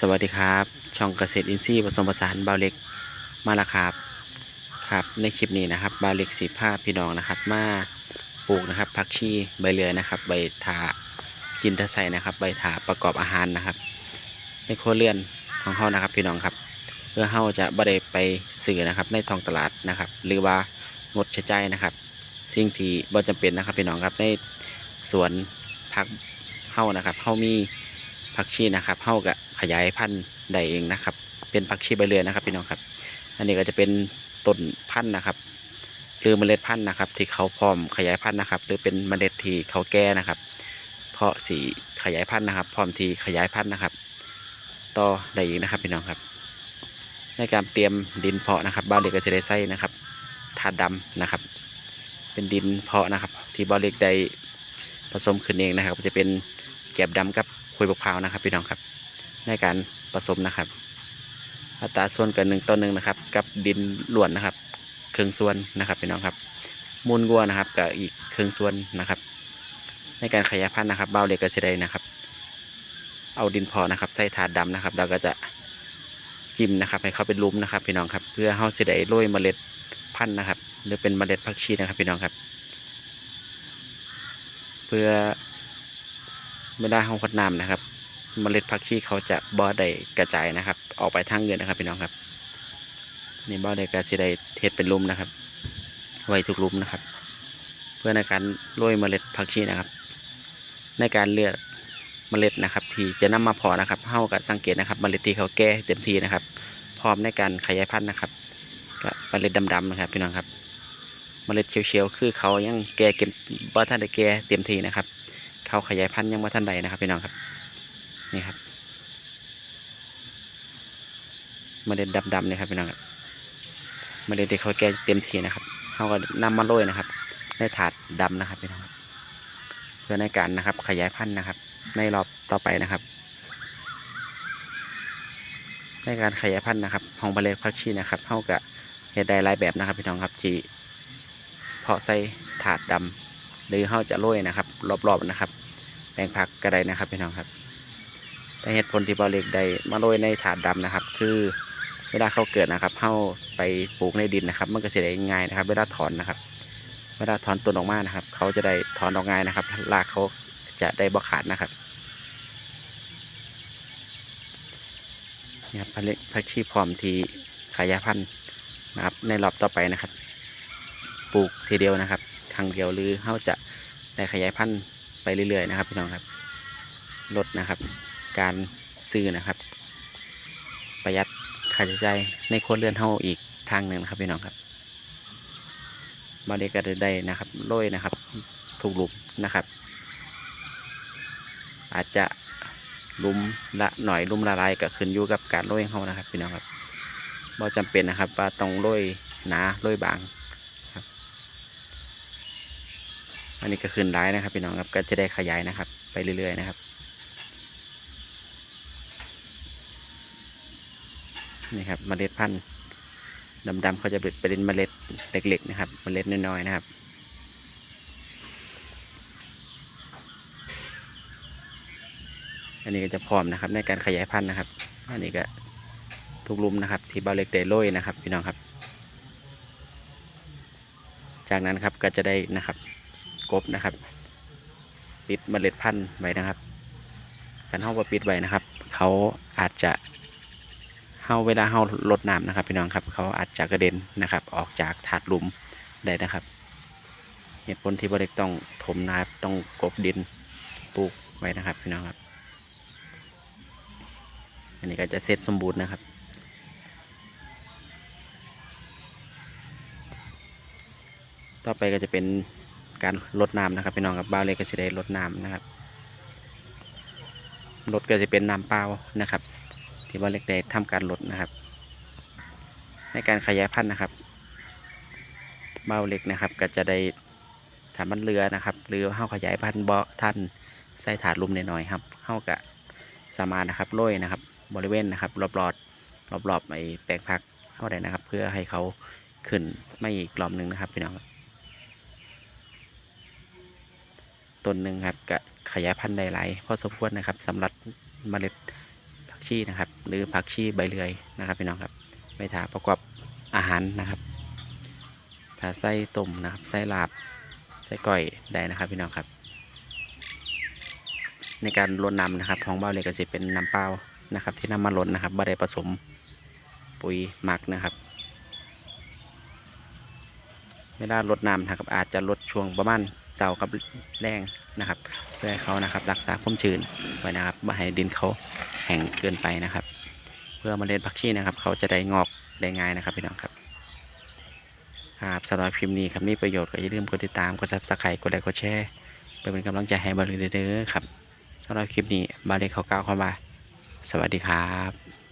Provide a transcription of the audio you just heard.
สวัสดีครับ ช่องเกษตรอินทรีย์ผสมผสานบาวเล็กมาและครับครับ ในคลิปนี้นะครับบาวเล็กสีผ้าพี่น้องนะครับ มาปลูกนะครับผักชีใบเลือยนะครับ ใบถากินทะไซนะครับ ใบถาประกอบอาหารนะครับ ในครัวเรือนของเฮานะครับ พี่น้องครับ เพื่อเฮาจะบ่ได้ไปสื่อนะครับ ในท้องตลาดนะครับ หรือว่างดใช้ใจนะครับ สิ่งที่บ่จำเป็นนะครับพี่น้องครับในสวนผักเฮานะครับเฮามี ผักชีนะครับเฮาก็ขยายพันธุ์ได้เองนะครับ เป็นผักชีใบเลื่อยนะครับพี่น้องครับ อันนี้ก็จะเป็นต้นพันธุ์นะครับหรือเมล็ดพันธุ์นะครับ ที่เขาพร้อมขยายพันธุ์นะครับ หรือเป็นเมล็ดที่เขาแก่นะครับ เพาะสีขยายพันธุ์นะครับ พร้อมที่ขยายพันธุ์นะครับ ต่อได้อีกนะครับพี่น้องครับ ในการเตรียมดินเพาะนะครับบ้านเล็กก็จะได้ใส่นะครับถาดดำนะครับ เป็นดินเพาะนะครับ ที่บ้านเล็กได้ผสมขึ้นเองนะครับ จะเป็นแกบดำกับ คุยบกพร้าวนะครับพี่น้องครับ ในการผสมนะครับอัตราส่วนกันหนึ่งต่อหนึ่งนะครับ กับดินล้วนนะครับเครื่องส่วนนะครับพี่น้องครับ มูลวัวนะครับกับอีกเครื่องส่วนนะครับ ในการขยายพันธุ์นะครับเบ้าเล็กก็จะได้นะครับ เอาดินพอนะครับใส่ถาดดำนะครับ เราก็จะจิ้มนะครับ ให้เขาเป็นลุมนะครับ พี่น้องครับ เพื่อเฮาสิได้โรยเมล็ดพันธุ์นะครับ หรือเป็นเมล็ดผักชีนะครับ พี่น้องครับ เพื่อ เวลาเฮาคดน้ำนะครับเมล็ดผักชีเขาจะบ่ได้กระจายนะครับ ออกไปทางเงินนะครับพี่น้องครับนี่บ่ได้กระสิได้เทศเป็นลุมนะครับ ไว้ทุกลุมนะครับ เพื่อในการโรยเมล็ดผักชีนะครับ ในการเลือกเมล็ดนะครับ ที่จะนำมาพาะนะครับเฮาก็สังเกตนะครับ เมล็ดที่เขาแก่เต็มทีนะครับ พร้อมในการขยายพันธุ์นะครับก็เมล็ดดำๆนะครับพี่น้องครับ เมล็ดเขียวๆคือเขายังแก่เก็บบ่ทันได้แก่เต็มทีนะครับ เขาขยายพันธุ์ยังบ่ทันใดนะครับพี่น้องครับนี่ครับเมล็ดดำๆเลยครับพี่น้องครับเมล็ดที่เขาแก่เต็มทีนะครับเขาก็นำมาโรยนะครับในถาดดำนะครับพี่น้องครับเพื่อในการนะครับขยายพันธุ์นะครับ ในรอบต่อไปนะครับ ในการขยายพันธุ์นะครับของเล็ดผักชีนะครับเขาก็เฮ็ดได้หลายแบบนะครับพี่น้องครับที่เพาะใส่ถาดดำหรือเขาจะโรยนะครับ รอบๆนะครับ แปลงผักก็ได้นะครับพี่น้องครับ แต่เหตุผลที่เบาเล็กได้มาโรยในถาดดำนะครับ คือเวลาเขาเกิดนะครับเข้าไปปลูกในดินนะครับ มันก็จะได้ง่ายนะครับ เวลาถอนนะครับ เวลาถอนต้นออกมานะครับ เขาจะได้ถอนออกง่ายนะครับรากเขาจะได้บ่ขาดนะครับนี่ครับพันเล็กพักชีพร้อมที่ขายาพันธุ์นะครับ ในรอบต่อไปนะครับ ปลูกทีเดียวนะครับครั้งเดียวหรือเขาจะได้ขยายพันธุ์ ไปเรื่อยๆนะครับพี่น้องครับลดนะครับ การซื้อนะครับ ประหยัดค่าใช้จ่ายในครัวเรือนเฮาอีกทางหนึ่งนะครับพี่น้องครับบาเดก็ได้นะครับโรยนะครับ ถูกหลุมนะครับ อาจจะลุมละหน่อยลุมละลายก็ขึ้นอยู่กับการโรยของเฮานะครับพี่น้องครับบ่จำเป็นนะครับว่าต้องโรยหนาโรยบางครับ อันนี้ก็ขึ้นร้ายนะครับพี่น้องครับก็จะได้ขยายนะครับ ไปเรื่อยๆนะครับ นี่ครับเมล็ดพันธุ์ดำๆเขาจะเป็นเมล็ดเล็กๆนะครับ เมล็ดน้อยๆนะครับอันนี้ก็จะพร้อมนะครับในการขยายพันธุ์นะครับ อันนี้ก็ทุกลุมนะครับ ที่เบาเล็กได้โรยนะครับ พี่น้องครับ จากนั้นครับก็จะได้นะครับ กบนะครับ ปิดเมล็ดพันธุ์ไว้นะครับการห้องปิดไว้นะครับ เขาอาจจะเฮาเวลาเฮาลดน้ำนะครับพี่น้องครับ เขาอาจจะกระเด็นนะครับ ออกจากถาดหลุมได้นะครับเหตุผลที่บริกต้องถมนะครับต้องกบดินปลูกไว้นะครับพี่น้องครับ อันนี้ก็จะเสร็จสมบูรณ์นะครับต่อไปก็จะเป็น การลดน้ำนะครับพี่น้องครับบ้าเล็กก็จะได้ลดน้ำนะครับลดก็จะเป็นน้ำเปล่านะครับ ที่ว่าเล็กได้ทำการลดนะครับ ในการขยายพันธุ์นะครับเบ้าเล็กนะครับ ก็จะได้ถามันเรือนะครับหรือเฮาขยายพันธุ์บ่ท่านใส่ถาดลุมหน่อยๆครับเฮาก็สามารถนะครับโรยนะครับ บริเวณนะครับ รอบๆรอบๆไอ้แปลงผักเข้าได้นะครับ เพื่อให้เขาขึ้นไม่อีกรอบหนึ่งนะครับพี่น้องครับ ต้นหนึ่งครับก็ขยายพันธุ์ได้หลายพอสมควรนะครับสำหรับเมล็ดผักชีนะครับ หรือผักชีใบเลื่อยนะครับพี่น้องครับไปถาประกอบอาหารนะครับถ้าไส้ต้มนะครับไส้ลาบไส้ก้อยได้นะครับพี่น้องครับ ในการลดน้ำนะครับของเบ้าเลยก็จะเป็นน้ำเปล่านะครับ ที่นำมาลดนะครับบ่ได้ผสมปุ๋ยหมักนะครับเวลาลดน้ำนะครับอาจจะลดช่วงประมาณ เสากับแรงนะครับ เพื่อให้เขานะครับ รักษาความชื้นไว้นะครับไม่ให้ดินเขาแห้งเกินไปนะครับ เพื่อเมาเล็ดผักชีนะครับ เขาจะได้งอกได้ง่ายนะครับพี่น้องครับครับสำหรับคลิปนี้ครับมีประโยชน์ก็อย่าลืมกดติดตามกดซับสไครต์กดไลค์กดแชร์เพื่อเป็นกำลังใจให้บาลีเด้อครับสำหรับคลิปนี้บาลีเขากล่าวคำว่าสวัสดีครับ